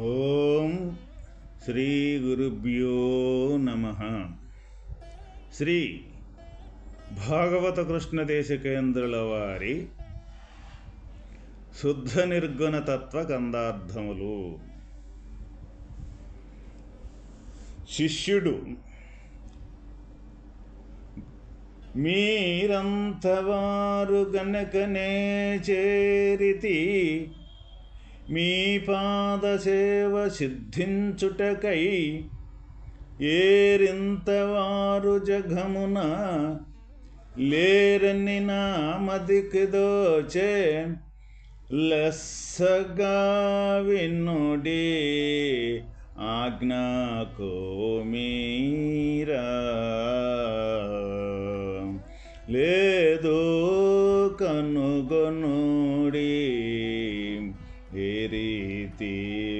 ఓం శ్రీ గురుభ్యో నమ. శ్రీ భాగవత కృష్ణ దేశికేంద్రుల వారి శుద్ధ నిర్గుణ తత్వ కందార్థములు. శిష్యుడు మీరంతవారు గనకనే చేరితి మీ పాదసేవ సిద్ధించుటకై ఏరింతవారు జగమున లేరని నా దోచే లెస్సగా వినుడి ఆజ్ఞాకో మీరా లేదు కనుగొనుడి ter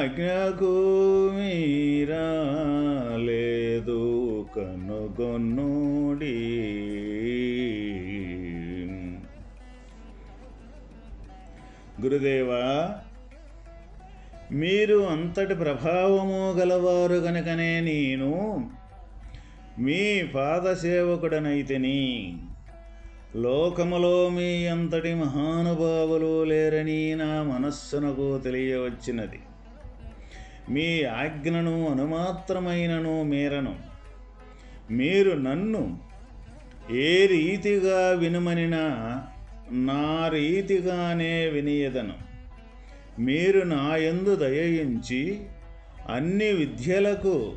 ఆజ్ఞకు మీరా లేదు కనుగొన్నుడి గురుదేవా మీరు అంతటి ప్రభావము గలవారు గనుకనే నేను మీ పాదసేవకుడనైతిని. లోకములో మీ అంతటి మహానుభావులు లేరని నా మనస్సునకు తెలియవచ్చినది. మీ ఆజ్ఞను అనుమాత్రమైనను మేరను. మీరు నన్ను ఏ రీతిగా వినుమనినా నా రీతిగానే వినియదను. మీరు నాయందు దయయించి అన్ని విద్యలకు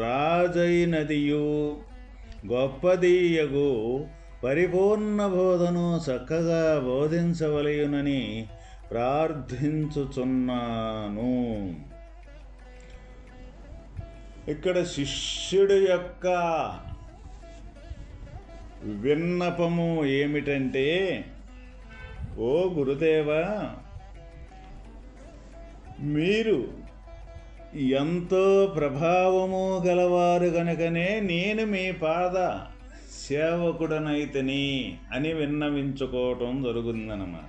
రాజైనదియు. గొప్పదీయగు పరిపూర్ణ బోధను చక్కగా బోధించవలయునని ప్రార్థించుచున్నాను. ఇక్కడ శిష్యుడు యొక్క విన్నపము ఏమిటంటే ఓ గురుదేవా మీరు ఎంతో ప్రభావము గలవారు గనుకనే నేను మీ పాద సేవకుడనైతని అని విన్నవించుకోవటం జరుగుతుందన్నమాట.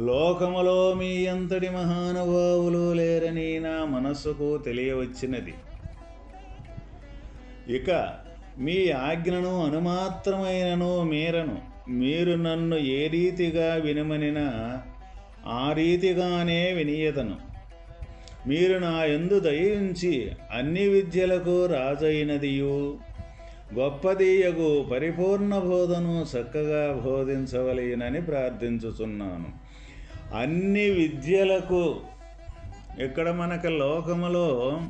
లోకములో మీ ఎంతటి మహానుభావులు లేరని నా మనస్సుకు తెలియవచ్చినది. ఇక మీ ఆజ్ఞను అనుమాత్రమైనను మీరను. మీరు నన్ను ఏ రీతిగా వినమనినా ఆ రీతిగానే వినియదను మీరు నా ఎందు దయించి అన్ని విద్యలకు రాజైనదియు. గొప్పదీయగు పరిపూర్ణ బోధను చక్కగా బోధించవలేనని ప్రార్థించుచున్నాను. అన్ని విద్యలకు ఇక్కడ మనకు లోకములో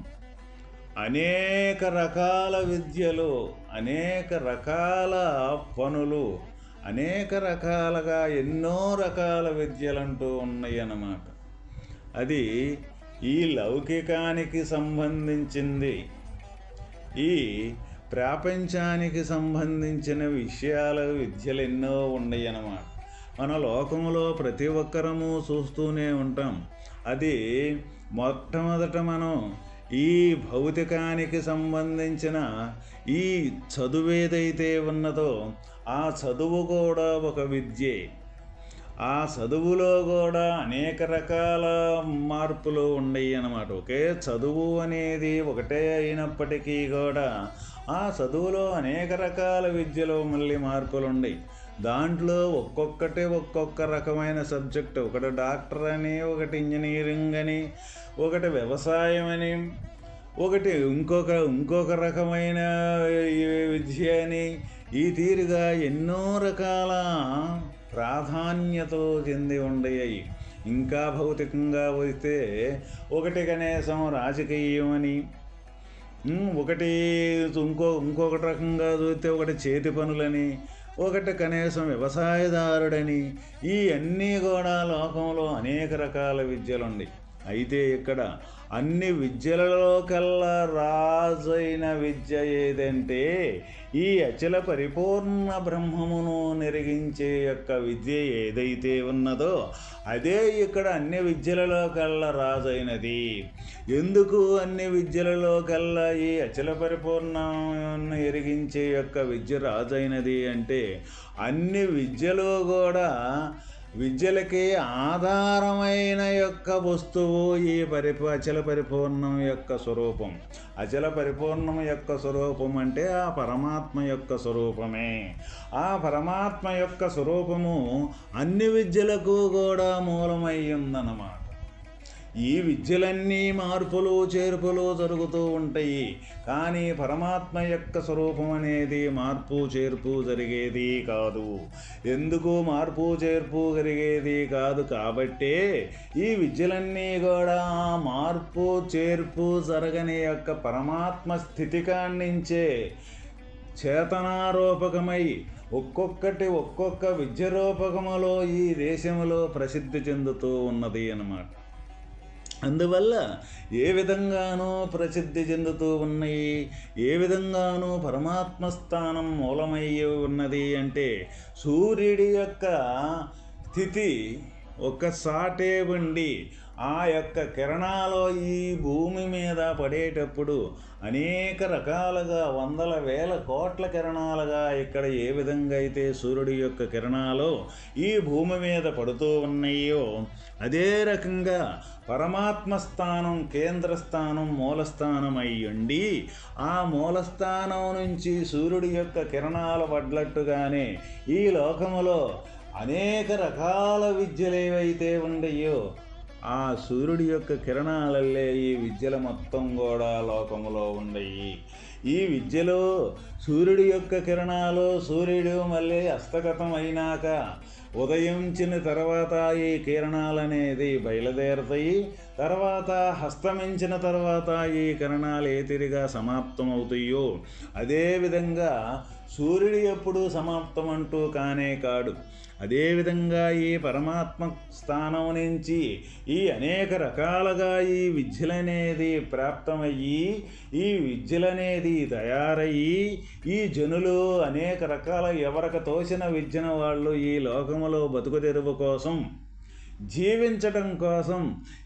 అనేక రకాల విద్యలు అనేక రకాల పనులు అనేక రకాలుగా ఎన్నో రకాల విద్యలంటూ ఉన్నాయి అన్నమాట అది ఈ లౌకికానికి సంబంధించింది. ఈ ప్రాపంచానికి సంబంధించిన విషయాలు విద్యలు ఎన్నో ఉన్నాయి అన్నమాట మన లోకంలో ప్రతి ఒక్కరము చూస్తూనే ఉంటాం. అది మొట్టమొదట మనం ఈ భౌతికానికి సంబంధించిన ఈ చదువేదైతే ఉన్నదో ఆ చదువు కూడా ఒక విద్యే. ఆ చదువులో కూడా అనేక రకాల మార్పులు ఉన్నాయి అన్నమాట. ఒకే చదువు అనేది ఒకటే అయినప్పటికీ కూడా ఆ చదువులో అనేక రకాల విద్యలో మళ్ళీ మార్పులు ఉన్నాయి. దాంట్లో ఒక్కొక్కటి ఒక్కొక్క రకమైన సబ్జెక్టు. ఒకటి డాక్టర్ అని ఒకటి ఇంజనీరింగ్ అని ఒకటి వ్యవసాయం అని ఒకటి ఇంకొక ఇంకొక రకమైన విద్యని ఈ తీరుగా ఎన్నో రకాల ప్రాధాన్యతలు చెంది ఉండయాయి ఇంకా భౌతికంగా పోతే ఒకటి కనీసం రాజకీయం అని ఒకటి ఇంకో ఇంకొకటి రకంగా చూస్తే ఒకటి చేతి పనులని ఒకటి కనీసం వ్యవసాయదారుడని ఈ అన్నీ కూడా లోకంలో అనేక రకాల విద్యలు ఉన్నాయి అయితే ఇక్కడ అన్ని విద్యలలో కల్లా రాజైన విద్య ఏదంటే ఈ అచల పరిపూర్ణ బ్రహ్మమును నెరిగించే యొక్క విద్య ఏదైతే ఉన్నదో అదే ఇక్కడ అన్ని విద్యలలో కల్లా రాజైనది. ఎందుకు అన్ని విద్యలలో కల్లా ఈ అచల పరిపూర్ణను ఎరిగించే యొక్క విద్య రాజైనది అంటే అన్ని విద్యలో కూడా విద్యలకి ఆధారమైన యొక్క వస్తువు ఈ పరిపూ అచల పరిపూర్ణం యొక్క స్వరూపం. అచల పరిపూర్ణం యొక్క స్వరూపం అంటే ఆ పరమాత్మ యొక్క స్వరూపమే. ఆ పరమాత్మ యొక్క స్వరూపము అన్ని విద్యలకు కూడా మూలమై ఉందన్నమాట. ఈ విద్యలన్నీ మార్పులు చేర్పులు జరుగుతూ ఉంటాయి. కానీ పరమాత్మ యొక్క స్వరూపం అనేది మార్పు చేర్పు జరిగేది కాదు. ఎందుకు మార్పు చేర్పు జరిగేది కాదు? కాబట్టే ఈ విద్యలన్నీ కూడా మార్పు చేర్పు జరగని యొక్క పరమాత్మ స్థితికాన్నించే చేతనారూపకమై ఒక్కొక్కటి ఒక్కొక్క విద్య రూపకములో ఈ దేశంలో ప్రసిద్ధి చెందుతూ ఉన్నది అన్నమాట. అందువల్ల ఏ విధంగానూ ప్రసిద్ధి చెందుతూ ఉన్నాయి ఏ విధంగానూ పరమాత్మ స్థానం మూలమయ్యి ఉన్నది అంటే సూర్యుడి యొక్క స్థితి ఒక్కసాటే ఉండి ఆ యొక్క కిరణాలు ఈ భూమి మీద పడేటప్పుడు అనేక రకాలుగా వందల వేల కోట్ల కిరణాలుగా ఇక్కడ ఏ విధంగా అయితే సూర్యుడి యొక్క కిరణాలు ఈ భూమి మీద పడుతూ ఉన్నాయో అదే రకంగా పరమాత్మ స్థానం కేంద్ర స్థానం మూలస్థానం అయ్యుండి ఆ మూలస్థానం నుంచి సూర్యుడి యొక్క కిరణాలు పడ్లట్టుగానే ఈ లోకములో అనేక రకాల విద్యలు ఏవైతే ఉండయో ఆ సూర్యుడి యొక్క కిరణాలల్లే ఈ విద్యల మొత్తం కూడా లోకములో ఉండయి. ఈ విద్యలో సూర్యుడి యొక్క కిరణాలు సూర్యుడు మళ్ళీ హస్తగతం అయినాక ఉదయించిన తర్వాత ఈ కిరణాలనేది బయలుదేరుతాయి. తర్వాత హస్తమించిన తర్వాత ఈ కరణాలు ఏ తిరిగా సమాప్తమవుతాయో అదేవిధంగా సూర్యుడు ఎప్పుడు సమాప్తం అంటూ కానే కాడు. అదేవిధంగా ఈ పరమాత్మ స్థానం నుంచి ఈ అనేక రకాలుగా ఈ విద్యలనేది ప్రాప్తమయ్యి ఈ విద్యలనేది తయారయ్యి ఈ జనులు అనేక రకాల ఎవరికి తోచిన విద్యను వాళ్ళు ఈ లోకములో బతుకు తెరువు కోసం జీవించటం కోసం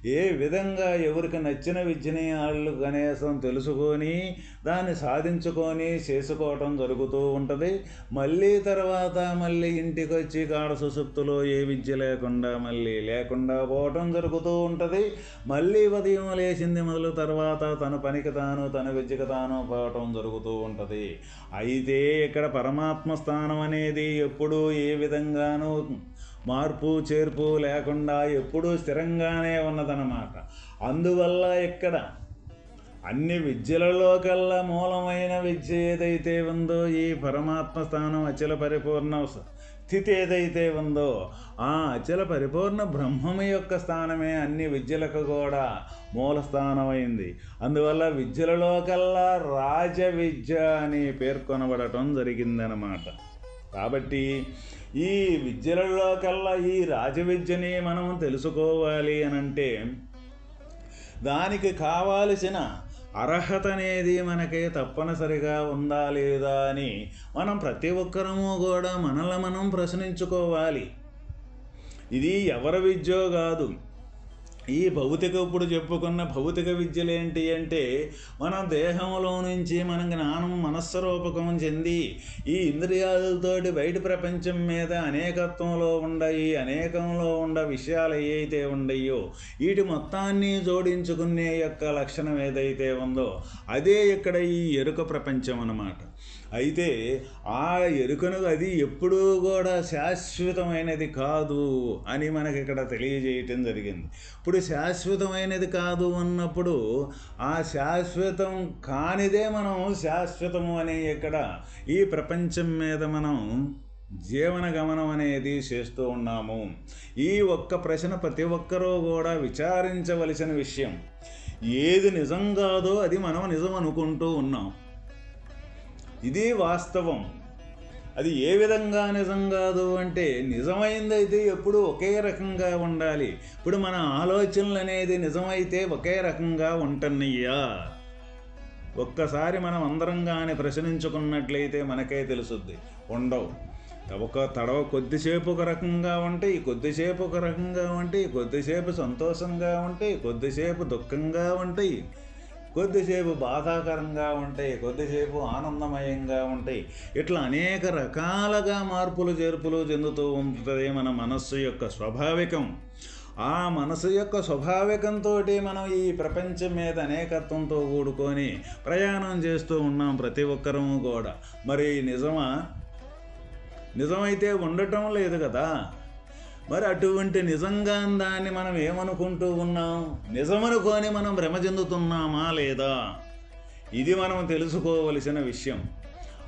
ఏ విధంగా ఎవరికి నచ్చిన విద్యని వాళ్ళు కనీసం తెలుసుకొని దాన్ని సాధించుకొని చేసుకోవటం జరుగుతూ ఉంటుంది. మళ్ళీ తర్వాత మళ్ళీ ఇంటికి వచ్చి కాడ సుసుప్తులో ఏ విద్య లేకుండా మళ్ళీ లేకుండా పోవటం జరుగుతూ ఉంటుంది. మళ్ళీ ఉదయం లేచింది మొదలు తర్వాత తన పనికి తాను తన విద్యకు తాను పోవటం జరుగుతూ ఉంటుంది. అయితే ఇక్కడ పరమాత్మ స్థానం అనేది ఎప్పుడూ ఏ విధంగానూ మార్పు చేర్పు లేకుండా ఎప్పుడూ స్థిరంగానే ఉన్నదన్నమాట. అందువల్ల ఇక్కడ అన్ని విద్యలలో కల్లా మూలమైన విద్య ఏదైతే ఉందో ఈ పరమాత్మ స్థానం అచల పరిపూర్ణ స్థితి ఏదైతే ఉందో ఆ అచల పరిపూర్ణ బ్రహ్మము యొక్క స్థానమే అన్ని విద్యలకు కూడా మూల స్థానమైంది. అందువల్ల విద్యలలో కల్లా రాజ విద్య అని పేర్కొనబడటం జరిగిందనమాట కాబట్టి ఈ విద్యలలో కల్లా ఈ రాజవిద్యని మనం తెలుసుకోవాలి అనంటే దానికి కావాల్సిన అర్హత అనేది మనకి తప్పనిసరిగా ఉందా లేదా అని మనం ప్రతి ఒక్కరము కూడా మనల్ని మనం ప్రశ్నించుకోవాలి. ఇది ఎవరి విద్యో కాదు. ఈ భౌతిక ఇప్పుడు చెప్పుకున్న భౌతిక విద్యలు ఏంటి అంటే మన దేహంలో నుంచి మన జ్ఞానం మనస్సరూపకం చెంది ఈ ఇంద్రియాలతోటి బయట ప్రపంచం మీద అనేకత్వంలో ఉండయి అనేకంలో ఉండ విషయాలు ఏవైతే ఉండయో వీటి మొత్తాన్ని జోడించుకునే యొక్క లక్షణం ఏదైతే ఉందో అదే ఇక్కడ ఈ ఎరుక ప్రపంచం అన్నమాట. అయితే ఆ ఎరుకను అది ఎప్పుడూ కూడా శాశ్వతమైనది కాదు అని మనకి ఇక్కడ తెలియజేయటం జరిగింది. ఇప్పుడు శాశ్వతమైనది కాదు అన్నప్పుడు ఆ శాశ్వతం కానిదే మనం శాశ్వతము అని ఇక్కడ ఈ ప్రపంచం మీద మనం జీవన గమనం అనేది చేస్తూ ఉన్నాము. ఈ ఒక్క ప్రశ్న ప్రతి ఒక్కరూ కూడా విచారించవలసిన విషయం. ఏది నిజం కాదో అది మనం నిజం అనుకుంటూ ఉన్నాం. ఇది వాస్తవం. అది ఏ విధంగా నిజం కాదు అంటే నిజమైందైతే ఎప్పుడు ఒకే రకంగా ఉండాలి. ఇప్పుడు మన ఆలోచనలు అనేది నిజమైతే ఒకే రకంగా ఉంటున్నయ్యా. ఒక్కసారి మనం అందరం కానీ ప్రశ్నించుకున్నట్లయితే మనకే తెలుసుద్ది. ఉండవు. ఒక తడవ కొద్దిసేపు ఒక రకంగా ఉంటాయి కొద్దిసేపు ఒక రకంగా ఉంటాయి కొద్దిసేపు సంతోషంగా ఉంటాయి కొద్దిసేపు దుఃఖంగా ఉంటాయి కొద్దిసేపు బాధాకరంగా ఉంటాయి కొద్దిసేపు ఆనందమయంగా ఉంటాయి. ఇట్లా అనేక రకాలుగా మార్పులు చేర్పులు చెందుతూ ఉంటుంది మన మనస్సు యొక్క స్వాభావికం. ఆ మనసు యొక్క స్వాభావికంతో మనం ఈ ప్రపంచం మీద అనేకత్వంతో కూడుకొని ప్రయాణం చేస్తూ ఉన్నాం ప్రతి ఒక్కరము కూడా. మరి నిజమా? నిజమైతే ఉండటం లేదు కదా? మరి అటువంటి నిజంగా దాన్ని మనం ఏమనుకుంటూ ఉన్నాం? నిజమనుకొని మనం భ్రమ చెందుతున్నామా లేదా? ఇది మనం తెలుసుకోవలసిన విషయం.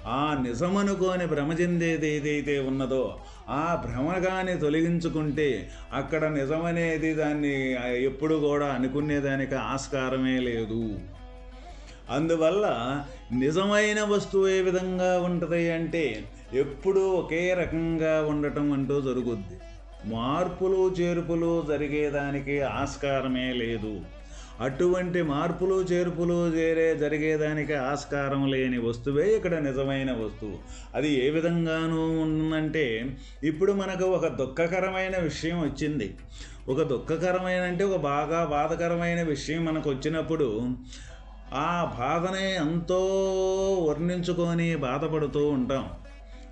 ఆ నిజమనుకోని భ్రమ చెందేది ఏదైతే ఉన్నదో ఆ భ్రమగాని తొలగించుకుంటే అక్కడ నిజమనేది దాన్ని ఎప్పుడు కూడా అనుకునేదానికి ఆస్కారమే లేదు. అందువల్ల నిజమైన వస్తువు ఏ విధంగా ఉంటుంది అంటే ఎప్పుడూ ఒకే రకంగా ఉండటం అంటూ జరుగుద్ది. మార్పులు చేర్పులు జరిగేదానికి ఆస్కారమే లేదు. అటువంటి మార్పులు చేర్పులు చేరే జరిగేదానికి ఆస్కారం లేని వస్తువే ఇక్కడ నిజమైన వస్తువు. అది ఏ విధంగానూ ఉందంటే ఇప్పుడు మనకు ఒక దుఃఖకరమైన విషయం వచ్చింది. ఒక దుఃఖకరమైన అంటే ఒక బాగా బాధకరమైన విషయం మనకు వచ్చినప్పుడు ఆ బాధనే ఎంతో వర్ణించుకొని బాధపడుతూ ఉంటాం.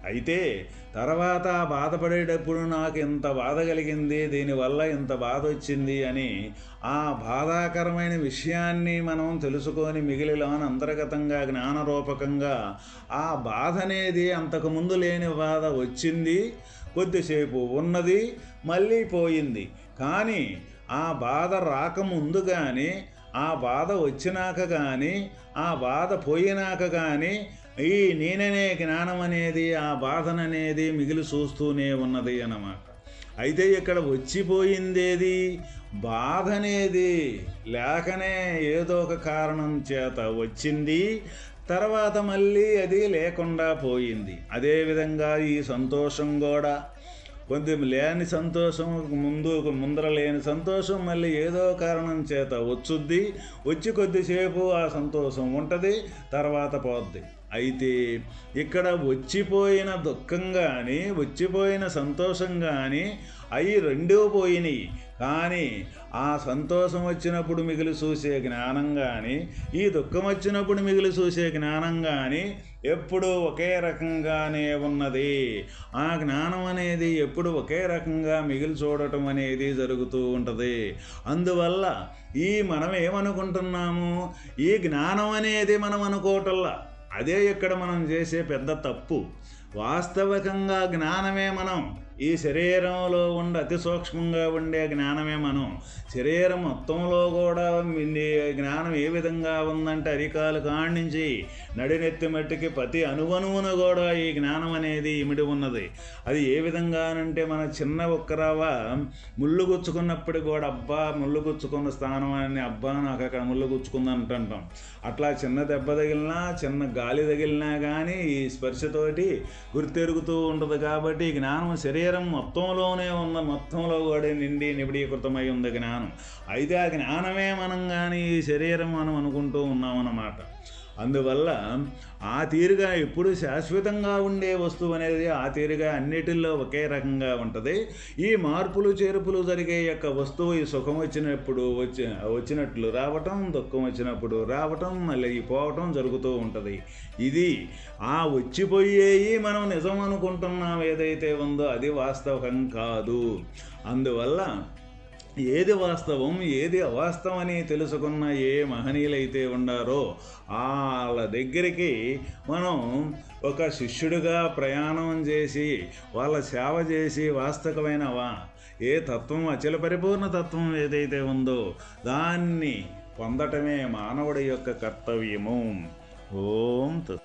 అయితే తర్వాత బాధపడేటప్పుడు నాకు ఇంత బాధ కలిగింది దీనివల్ల ఇంత బాధ వచ్చింది అని ఆ బాధాకరమైన విషయాన్ని మనం తెలుసుకొని మిగిలిలోని అంతర్గతంగా జ్ఞానరూపకంగా ఆ బాధ అనేది అంతకుముందు లేని బాధ వచ్చింది కొద్దిసేపు ఉన్నది మళ్ళీ పోయింది. కానీ ఆ బాధ రాకముందు కానీ ఆ బాధ వచ్చినాక కానీ ఆ బాధ పోయినాక కానీ ఈ నేననే జ్ఞానం అనేది ఆ బాధననేది మిగిలి చూస్తూనే ఉన్నది అన్నమాట. అయితే ఇక్కడ వచ్చిపోయిందేది? బాధ అనేది లేకనే ఏదో ఒక కారణం చేత వచ్చింది. తర్వాత మళ్ళీ అది లేకుండా పోయింది. అదేవిధంగా ఈ సంతోషం కూడా. కొంచెం లేని సంతోషం ముందు ముందర లేని సంతోషం మళ్ళీ ఏదో కారణం చేత వచ్చుద్ది. వచ్చి కొద్దిసేపు ఆ సంతోషం ఉంటుంది తర్వాత పోద్ది. అయితే ఇక్కడ వచ్చిపోయిన దుఃఖం కానీ వచ్చిపోయిన సంతోషం కానీ అవి రెండూ పోయినాయి. కానీ ఆ సంతోషం వచ్చినప్పుడు మిగిలి చూసే జ్ఞానం కానీ ఈ దుఃఖం వచ్చినప్పుడు మిగిలి చూసే జ్ఞానం కానీ ఎప్పుడు ఒకే రకంగానే ఉన్నది. ఆ జ్ఞానం అనేది ఎప్పుడు ఒకే రకంగా మిగిలి చూడటం అనేది జరుగుతూ ఉంటుంది. అందువల్ల ఈ మనం ఏమనుకుంటున్నాము ఈ జ్ఞానం అనేది మనం అనుకోవటల్లా అదే ఇక్కడ మనం చేసే పెద్ద తప్పు. వాస్తవికంగా జ్ఞానమే మనం. ఈ శరీరంలో ఉండే అతి సూక్ష్మంగా ఉండే జ్ఞానమే మనం. శరీరం మొత్తంలో కూడా జ్ఞానం ఏ విధంగా ఉందంటే అరికాలు కాణించి నడినెత్తి మట్టికి ప్రతి అనువనువున కూడా ఈ జ్ఞానం అనేది ఇమిడి ఉన్నది. అది ఏ విధంగానంటే మన చిన్న ఒక్కరావ ముళ్ళు గుచ్చుకున్నప్పుడు కూడా అబ్బా ముళ్ళు గుచ్చుకున్న స్థానం అని అబ్బా నాకు అక్కడ ముళ్ళు గుచ్చుకుంది అంటుంటాం. అట్లా చిన్న దెబ్బ తగిలినా చిన్న గాలి తగిలినా కానీ ఈ స్పర్శతోటి గుర్తెరుగుతూ ఉంటుంది కాబట్టి జ్ఞానం శరీరం శరీరం మొత్తంలోనే ఉన్న మొత్తంలో కూడా నిండి నిబిడీకృతమై ఉంది జ్ఞానం. అయితే ఆ జ్ఞానమే మనం కానీ ఈ శరీరం మనం అనుకుంటూ ఉన్నామన్నమాట. అందువల్ల ఆ తీరుగా ఎప్పుడు శాశ్వతంగా ఉండే వస్తువు అనేది ఆ తీరుగా అన్నిటిల్లో ఒకే రకంగా ఉంటుంది. ఈ మార్పులు చేర్పులు జరిగే యొక్క వస్తువు ఈ సుఖం వచ్చినప్పుడు వచ్చి వచ్చినట్లు రావటం దుఃఖం వచ్చినప్పుడు రావటం మళ్ళీ పోవటం జరుగుతూ ఉంటుంది. ఇది ఆ వచ్చిపోయేవి మనం నిజం అనుకుంటున్నాం ఏదైతే ఉందో అది వాస్తవం కాదు. అందువల్ల ఏది వాస్తవం ఏది అవాస్తవం అని తెలుసుకున్న ఏ మహనీయులైతే ఉండారో వాళ్ళ దగ్గరికి మనం ఒక శిష్యుడిగా ప్రయాణం చేసి వాళ్ళ సేవ చేసి వాస్తవమైనవా ఏ తత్వం అచల పరిపూర్ణ తత్వం ఏదైతే ఉందో దాన్ని పొందటమే మానవుడి యొక్క కర్తవ్యము. ఓం తత్.